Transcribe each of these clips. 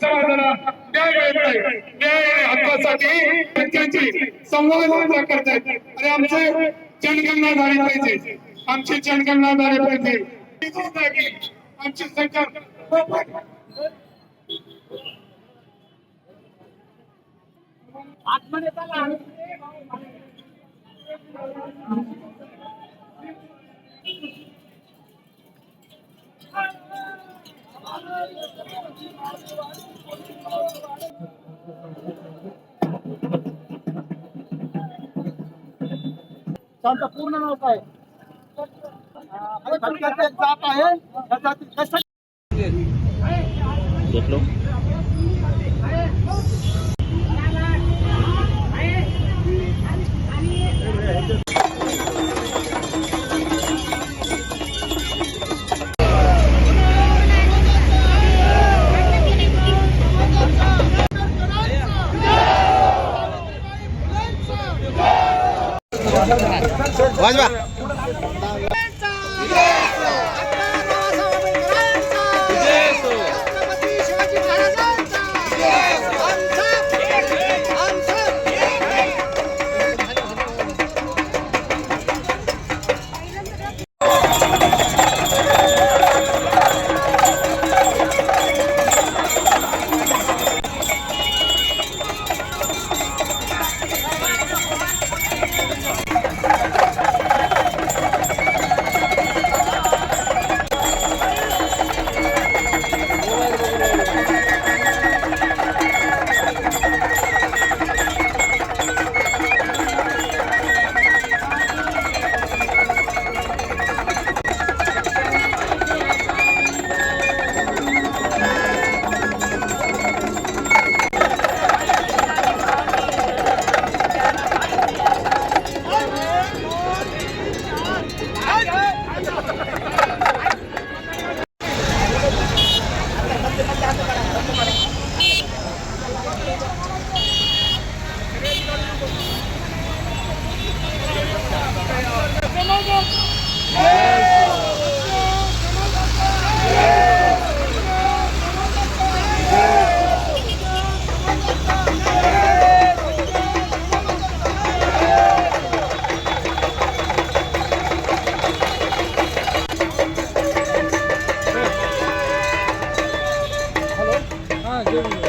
समाजाला न्याय न्याय हक्कासाठी संवाद करतायत आणि आमचे जनगणना झाली पाहिजे आमची जनगणना झाली पाहिजे आमची सरकार मोफत त्यांचं पूर्ण नाव काय? भटक्याचे जात आहे. 玩去吧。Thank you.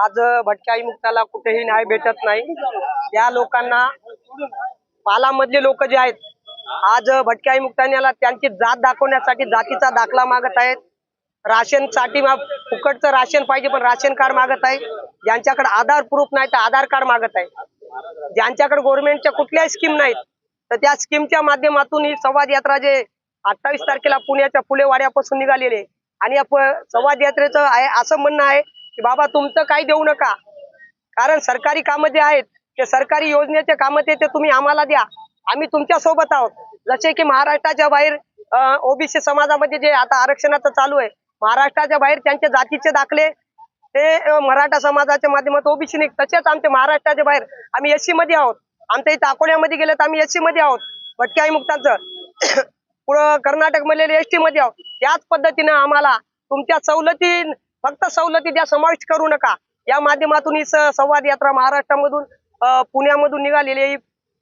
आज भटक्या मुक्ताला कुठेही न्याय भेटत नाही. या लोकांना पालामधले लोक जे आहेत आज भटक्या मुक्तान्याला त्यांची जात दाखवण्यासाठी जातीचा दाखला मागत आहेत. राशनसाठी फुकटचं राशन पाहिजे पण राशन कार्ड मागत आहे. ज्यांच्याकडे आधार प्रूफ नाही तर आधार कार्ड मागत आहे. ज्यांच्याकडे गव्हर्नमेंटच्या कुठल्याही स्कीम नाहीत तर त्या स्कीमच्या माध्यमातून ही संवाद यात्रा जे अठ्ठावीस तारखेला पुण्याच्या फुलेवाड्यापासून निघालेली आहे. आणि या संवाद यात्रेचं आहे असं म्हणणं आहे की बाबा तुमचं काही देऊ नका. कारण सरकारी कामं जे आहेत ते सरकारी योजनेचे कामं ते ते तुम्ही आम्हाला द्या. आम्ही तुमच्यासोबत आहोत. जसे की महाराष्ट्राच्या बाहेर ओबीसी समाजामध्ये जे आता आरक्षणाचं चालू आहे महाराष्ट्राच्या बाहेर त्यांचे जातीचे दाखले ते मराठा समाजाच्या माध्यमातून ओबीसी निघ तसेच आमच्या महाराष्ट्राच्या बाहेर आम्ही एससी मध्ये आहोत. आमच्या इथं अकोल्यामध्ये गेले तर आम्ही एससी मध्ये आहोत. भटक्या मुक्तांचं. पुढं कर्नाटकमध्ये एस टी मध्ये आहोत. त्याच पद्धतीनं आम्हाला तुमच्या सवलती फक्त सवलती द्या समाविष्ट करू नका. या माध्यमातून ही संवाद यात्रा महाराष्ट्रामधून पुण्यामधून निघालेली आहे.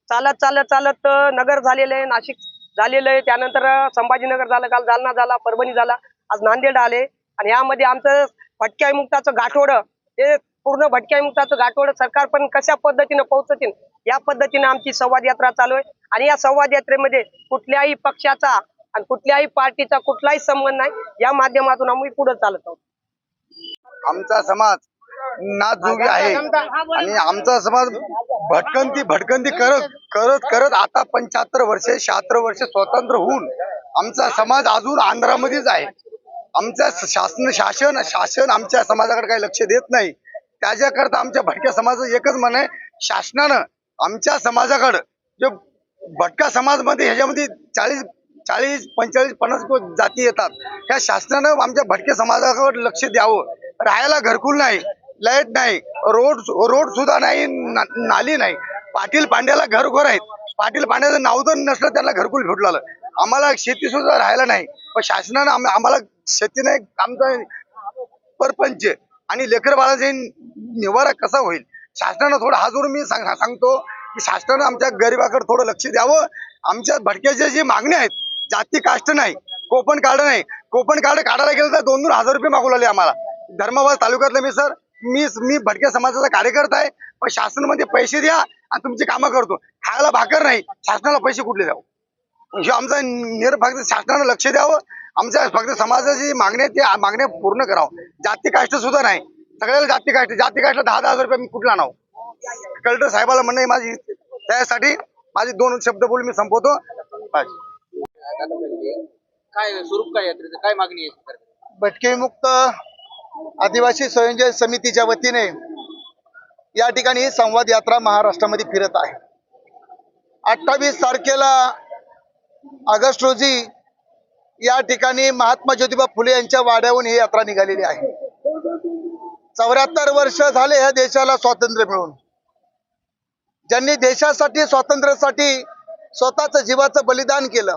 चालत चालत चालत नगर झालेलं आहे नाशिक झालेलं आहे. त्यानंतर संभाजीनगर झालं काल जालना झाला परभणी झाला आज नांदेड आले. आणि यामध्ये आमचं भटक्या मुक्ताचं गाठोडं हे पूर्ण भटक्या मुक्ताचं गाठोडं सरकार पण कशा पद्धतीनं पोहोचतील या पद्धतीने आमची संवाद यात्रा चालू आहे. आणि या संवाद यात्रेमध्ये कुठल्याही पक्षाचा आणि कुठल्याही पार्टीचा कुठलाही संबंध नाही. या माध्यमातून आम्ही पुढे चालत आहोत. आमचा समाज नाचजोगी आहे. आणि आमचा समाज भटकंती भटकंती करत करत करत आता पंच्याहत्तर वर्षे शहात्तर वर्षे स्वतंत्र होऊन आमचा समाज अजून आंध्रामध्येच आहे. आमच्या शासन शासन शासन आमच्या समाजाकडे काही लक्ष देत नाही. त्याच्याकरता आमच्या भटक्या समाजाचं एकच म्हण आहे. शासनानं आमच्या समाजाकडं जे भटका समाजमध्ये ह्याच्यामध्ये चाळीस चाळीस पंचेचाळीस पन्नास जाती येतात. ह्या शासनानं आमच्या भटक्या समाजाकडे लक्ष द्यावं. राहायला घरकुल नाही लाइट नाही रोड रोड सुद्धा नाही ना- नाली नाही. पाटील पांड्याला घरघर आहेत. पाटील पांड्याचं नाव जर नसलं त्यांना घरकुल भेटलं आम्हाला शेती सुद्धा राहायला नाही. पण शासनानं आम- आम्हाला शेती नाही आमचा परपंच आणि लेकर बाळाचा निवारा कसा होईल? शासनानं थोडं हा जोडून मी सांग- सांगतो की शासनानं आमच्या गरिबाकडे थोडं लक्ष द्यावं. आमच्या भटक्याच्या जे मागण्या आहेत जाती काष्ट नाही कोपण कार्ड नाही. कोपण कार्ड काढायला गेलं तर दोन दोन हजार रुपये मागू लागले आम्हाला. धर्माबाद तालुक्यातलं मी सर. मी मी भटक्या समाजाचा कार्यकर्ता आहे. पण शासनामध्ये पैसे द्या आणि तुमची कामं करतो. खायला भाकर नाही. शासनाला पैसे कुठले द्यावं? हे आमचा निर फक्त शासनानं लक्ष द्यावं. आमच्या फक्त समाजाची मागण्या त्या मागण्या पूर्ण करावं. जाती काष्ट सुद्धा नाही. सगळ्याला जाती काष्ट. जाती काष्टला दहा दहा हजार रुपये मी कुठला नाव कलेक्टर साहेबाला म्हणणं आहे माझी. त्यासाठी माझे दोन शब्द बोलून मी संपवतो. काय स्वरूप काय यात्रेचं? काय मागणी आहे? भटकेमुक्त आदिवासी स्वयंजय समितीच्या वतीने या ठिकाणी ही संवाद यात्रा महाराष्ट्रामध्ये फिरत आहे. अठ्ठावीस तारखेला ऑगस्ट रोजी या ठिकाणी महात्मा ज्योतिबा फुले यांच्या वाड्याहून ही यात्रा निघालेली आहे. चौऱ्याहत्तर वर्ष झाले ह्या देशाला स्वातंत्र्य मिळून. ज्यांनी देशासाठी स्वातंत्र्यासाठी स्वतःच जीवाचं बलिदान केलं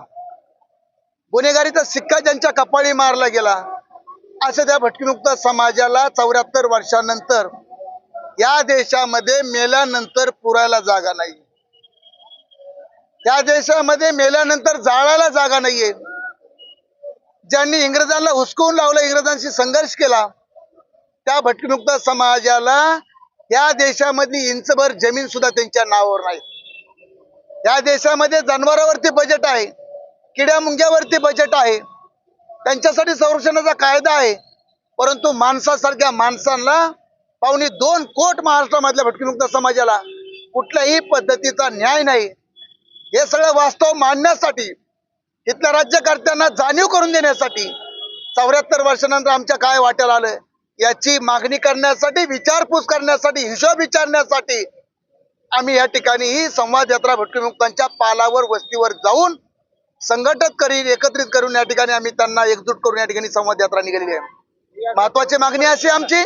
गुन्हेगारीचा सिक्का ज्यांच्या कपाळी मारला गेला असं त्या भटकीमुक्त समाजाला चौऱ्याहत्तर वर्षानंतर या देशामध्ये मेल्यानंतर पुरायला जागा नाही त्या देशामध्ये मेल्यानंतर जाळायला जागा नाहीये. ज्यांनी इंग्रजांना हुसकवून लावलं इंग्रजांशी संघर्ष केला त्या भटकीमुक्त समाजाला या देशामधली इंचभर जमीन सुद्धा त्यांच्या नावावर नाही. या देशामध्ये जनावरांवरती बजेट आहे किड्या मुंग्यावरती बजेट आहे. त्यांच्यासाठी संरक्षणाचा कायदा आहे. परंतु माणसासारख्या माणसांना पावणे दोन कोट महाराष्ट्रामधल्या भटकीमुक्त समाजाला कुठल्याही पद्धतीचा न्याय नाही. हे सगळं वास्तव मांडण्यासाठी इथल्या राज्यकर्त्यांना जाणीव करून देण्यासाठी चौऱ्याहत्तर वर्षानंतर आमच्या काय वाट्याला आलं याची मागणी करण्यासाठी विचारपूस करण्यासाठी हिशोब विचारण्यासाठी आम्ही या ठिकाणी ही संवाद यात्रा भटकीमुक्तांच्या पालावर वस्तीवर जाऊन संघटित करीन एकत्रित करून या ठिकाणी आम्ही त्यांना एकजूट करून या ठिकाणी संवाद यात्रा निघालेली आहे. महत्वाची मागणी अशी आमची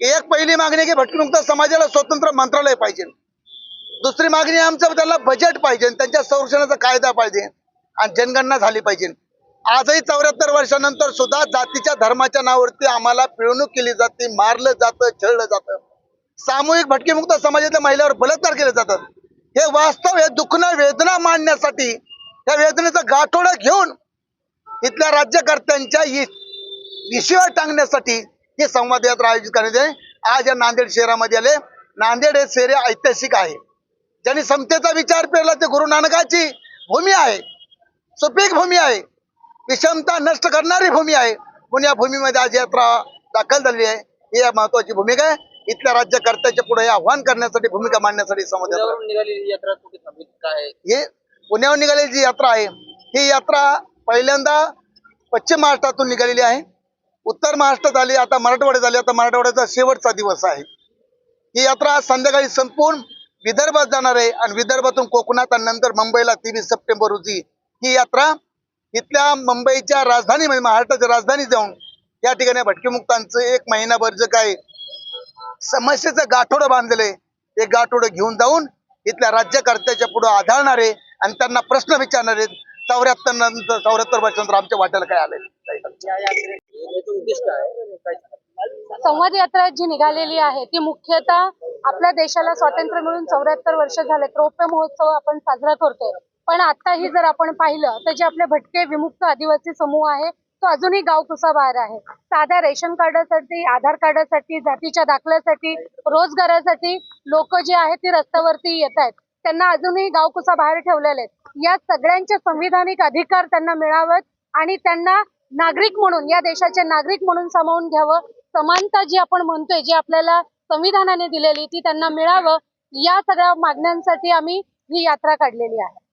एक पहिली मागणी की भटकीमुक्त समाजाला स्वतंत्र मंत्रालय पाहिजे. दुसरी मागणी आमचं त्याला बजेट पाहिजे त्यांच्या संरक्षणाचा कायदा पाहिजे आणि जनगणना झाली पाहिजे. आजही चौऱ्याहत्तर वर्षानंतर सुद्धा जातीच्या धर्माच्या नावावरती आम्हाला पिळवणूक केली जाते मारलं जातं छळलं जातं. सामूहिक भटकीमुक्त समाजातल्या महिलावर बलात्कार केले जातात. हे वास्तव हे दुखणं वेदना मांडण्यासाठी या वेदनेचा गाठोडा घेऊन इथल्या राज्यकर्त्यांच्या विषयावर टांगण्यासाठी ही संवाद यात्रा आयोजित करण्यात आहे आज या नांदेड शहरामध्ये आले. नांदेड हे शहर ऐतिहासिक आहे. ज्यांनी समतेचा विचार पेरला ते गुरु नानकाची भूमी आहे. सुपीक भूमी आहे. विषमता नष्ट करणारी भूमी आहे. म्हणून या भूमीमध्ये आज यात्रा दाखल झालेली आहे. ही या महत्वाची भूमिका आहे. इथल्या राज्यकर्त्याच्या पुढे आव्हान करण्यासाठी भूमिका मांडण्यासाठी आहे? हे पुण्यावर निघालेली जी यात्रा आहे. ही यात्रा पहिल्यांदा पश्चिम महाराष्ट्रातून निघालेली आहे. उत्तर महाराष्ट्रात आली आता मराठवाड्यात आली आता मराठवाड्याचा शेवटचा दिवस आहे. ही यात्रा आज संध्याकाळी संपून विदर्भात जाणार आहे आणि विदर्भातून कोकणात आणि नंतर मुंबईला तेवीस सप्टेंबर रोजी ही यात्रा इथल्या मुंबईच्या राजधानी म्हणजे महाराष्ट्राच्या राजधानी जाऊन या ठिकाणी भटकेमुक्तांचं एक महिनाभर जे काय समस्येचं गाठोडं बांधलेलं आहे ते गाठोडं घेऊन जाऊन इथल्या राज्यकर्त्याच्या पुढे आधारणारे आणि त्यांना प्रश्न विचारणारे चौऱ्याहत्तर नंतर चौऱ्याहत्तर वर्षानंतर आमच्या वाट्याला काय आलंय? संवाद यात्रा जी निघालेली आहे ती मुख्यतः आपल्या देशाला स्वातंत्र्य मिळून चौऱ्याहत्तर वर्ष झाले. रौप्य महोत्सव आपण साजरा करतोय. पण आताही जर आपण पाहिलं तर जे आपले भटके विमुक्त आदिवासी समूह आहे तो अजूनही गाव कुसाबाहेर आहे. साध्या रेशन कार्डासाठी आधार कार्डासाठी जातीच्या दाखल्यासाठी रोजगारासाठी लोक जे आहेत ती रस्त्यावरती येत आहेत. त्यांना अजूनही गावकुसा बाहेर ठेवलेले आहेत. या सगळ्यांचे संविधानिक अधिकार त्यांना मिळावेत आणि त्यांना नागरिक म्हणून या देशाचे नागरिक म्हणून सामावून घ्यावं. समानता जी आपण म्हणतोय जी आपल्याला संविधानाने दिलेली ती त्यांना मिळावं. या सगळ्या मागण्यांसाठी आम्ही ही यात्रा काढलेली आहे.